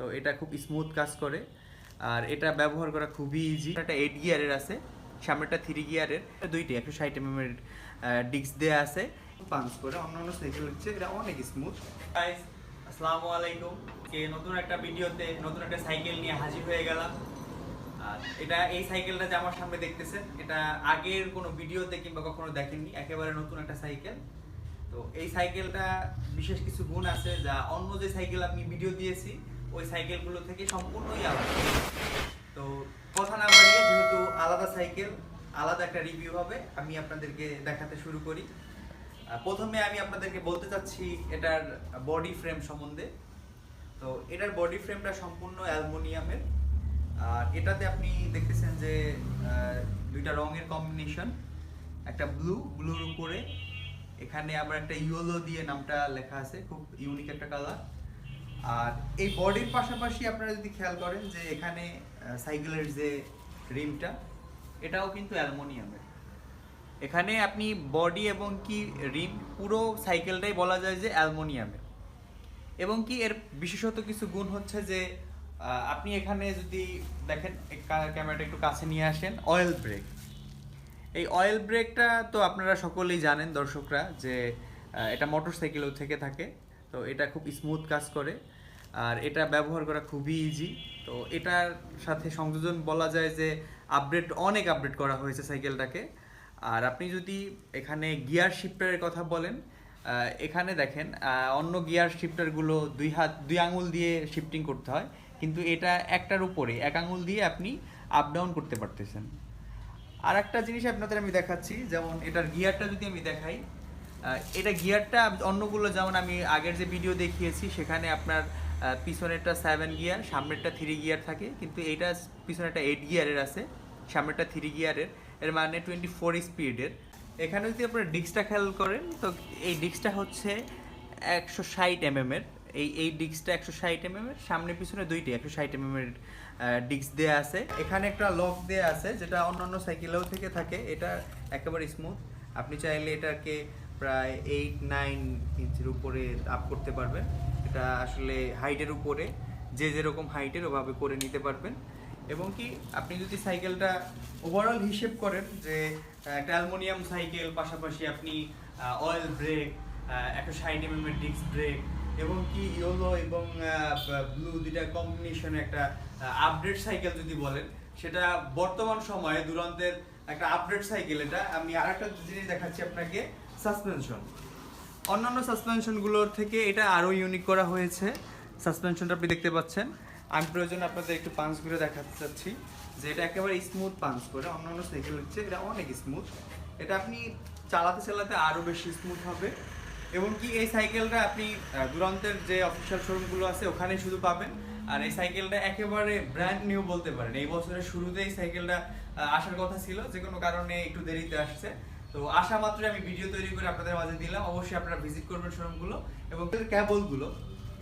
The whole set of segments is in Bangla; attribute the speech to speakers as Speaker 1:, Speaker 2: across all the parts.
Speaker 1: তো এটা খুব স্মুথ কাজ করে। আর এটা ব্যবহার করা খুবই ইজি এটা এইট গিয়ারের আছে। সামনেটা থ্রি গিয়ারের দুইটি একশো ষাট এম এর ডিস্ক দেওয়া আছে। পাঞ্চ করে অন্যান্য সাইকেল হচ্ছে, এটা অনেক স্মুথ আসসালামু আলাইকুম। কে নতুন একটা ভিডিওতে নতুন একটা সাইকেল নিয়ে হাজির হয়ে গেলাম। আর এটা এই সাইকেলটা যে আমার সামনে দেখতেছেন এটা আগের কোনো ভিডিওতে কিংবা কখনো দেখেননি। একেবারে নতুন একটা সাইকেল তো এই সাইকেলটা বিশেষ কিছু গুণ আছে যা অন্য যে সাইকেল আমি ভিডিও দিয়েছি ওই সাইকেলগুলো থেকে সম্পূর্ণই আলাদা। তো কথা না বাড়িয়ে যেহেতু আলাদা সাইকেল, আলাদা একটা রিভিউ হবে, আমি আপনাদেরকে দেখাতে শুরু করি। প্রথমে আমি আপনাদেরকে বলতে চাচ্ছি এটার বডি ফ্রেম সম্বন্ধে। তো এটার বডি ফ্রেমটা সম্পূর্ণ অ্যালুমিনিয়ামের। আর এটাতে আপনি দেখতেছেন যে দুইটা রঙের কম্বিনেশন একটা ব্লু ব্লুর উপরে। এখানে আবার একটা ইয়েলো দিয়ে নামটা লেখা আছে, খুব ইউনিক একটা কালার আর এই বডির পাশাপাশি আপনারা যদি খেয়াল করেন যে এখানে সাইকেলের যে রিমটা, এটাও কিন্তু অ্যালুমিনিয়ামের। এখানে আপনি বডি এবং কি রিম পুরো সাইকেলটাই বলা যায় যে অ্যালুমিনিয়ামের। এবং কি এর বিশেষত কিছু গুণ হচ্ছে যে আপনি এখানে যদি দেখেন ক্যামেরাটা একটু কাছে নিয়ে আসেন অয়েল ব্রেক এই অয়েল ব্রেকটা তো আপনারা সকলেই জানেন, দর্শকরা, যে এটা মোটর সাইকেলও থেকে থাকে। তো এটা খুব স্মুথ কাজ করে। আর এটা ব্যবহার করা খুবই ইজি তো এটার সাথে সংযোজন বলা যায় যে আপডেট অনেক আপডেট করা হয়েছে সাইকেলটাকে আর আপনি যদি এখানে গিয়ার শিফটারের কথা বলেন এখানে দেখেন অন্য গিয়ার শিফটারগুলো দুই হাত, দুই আঙুল দিয়ে শিফটিং করতে হয়। কিন্তু এটা একটার উপরে, এক আঙুল দিয়ে আপনি আপ ডাউন করতে পারতেছেন। আর একটা জিনিস আপনাদের আমি দেখাচ্ছি, যেমন এটার গিয়ারটা যদি আমি দেখাই এটা গিয়ারটা অন্যগুলো যেমন আমি আগের যে ভিডিও দেখিয়েছি, সেখানে আপনার পিছনেরটা সেভেন গিয়ার সামনেরটা থ্রি গিয়ার থাকে, কিন্তু এইটা পিছনেরটা এইট গিয়ারের আছে, সামনেরটা থ্রি গিয়ারের এর। মানে টোয়েন্টি ফোর স্পিডের এখানে যদি আপনারা ডিস্কটা খেয়াল করেন, তো এই ডিস্কটা হচ্ছে একশো ষাট এম এর। এই এই ডিস্কটা একশো ষাট এম এর, সামনে পিছনে দুইটি একশো ষাট এম এর ডিস্ক দেয়া আছে। এখানে একটা লক দেয়া আছে, যেটা অন্য অন্য সাইকেলেও থেকে থাকে। এটা একেবারে স্মুথ আপনি চাইলে এটাকে প্রায় এইট নাইন ইঞ্চির উপরে আপ করতে পারবেন। এটা আসলে হাইটের উপরে, যে যেরকম হাইটের ওভাবে করে নিতে পারবেন। এবং কি, আপনি যদি সাইকেলটা ওভারঅল হিসেব করেন যে একটা অ্যালুমিনিয়াম সাইকেল পাশাপাশি আপনি অয়েল ব্রেক একটা ষাট এম ডিস্ক ব্রেক এবং কি ইয়েলো এবং ব্লু দুইটা কম্বিনেশনে একটা আপডেট সাইকেল যদি বলেন, সেটা বর্তমান সময়ে দুরন্তের একটা আপডেট সাইকেল এটা। আমি আরেকটা জিনিস দেখাচ্ছি আপনাকে সাসপেনশন অন্যান্য সাসপেনশনগুলোর থেকে এটা আরও ইউনিক করা হয়েছে। সাসপেনশনটা আপনি দেখতে পাচ্ছেন। আমি প্রয়োজন আপনাদের একটু পাঞ্চ করে দেখাতে চাচ্ছি যে এটা একেবারে স্মুথ পাঞ্চ করে, অন্যান্য সাইকেল হচ্ছে এটা অনেক স্মুথ এটা আপনি চালাতে চালাতে আরও বেশি স্মুথ হবে। এবং কি এই সাইকেলটা আপনি দুরন্তের যে অফিসিয়াল শোরুমগুলো আছে ওখানে শুধু পাবেন। আর এই সাইকেলটা একেবারে ব্র্যান্ড নিউ বলতে পারেন। এই বছরের শুরুতেই সাইকেলটা আসার কথা ছিল। যে কোনো কারণে একটু দেরিতে আসছে। তো আসা মাত্রই আমি ভিডিও তৈরি করে আপনাদের মাঝে দিলাম। অবশ্যই আপনারা ভিজিট করবেন শোরুমগুলো এবং ক্যাবলগুলো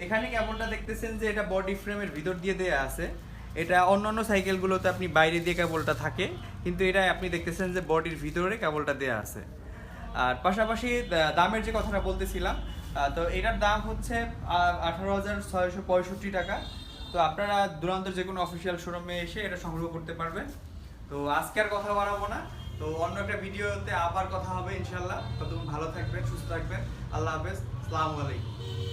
Speaker 1: এখানে কেবলটা দেখতেছেন যে এটা বডি ফ্রেমের ভিতর দিয়ে দেয়া আছে। এটা অন্যান্য সাইকেলগুলোতে আপনি বাইরে দিয়ে কেবলটা থাকে, কিন্তু এটা আপনি দেখতেছেন যে বডির ভিতরে কেবলটা দেয়া আছে। আর পাশাপাশি দামের যে কথাটা বলতেছিলাম তো এটার দাম হচ্ছে আঠারো হাজার ছয়শো পঁয়ষট্টি টাকা। তো আপনারা দুরান্তর যে কোনো অফিসিয়াল শোরুমে এসে এটা সংগ্রহ করতে পারবেন। তো আজকে আর কথা বাড়াবো না। তো অন্য একটা ভিডিওতে আবার কথা হবে ইনশাল্লাহ ততক্ষণ ভালো থাকবেন, সুস্থ থাকবেন। আল্লাহ হাফেজ। আসসালামু আলাইকুম।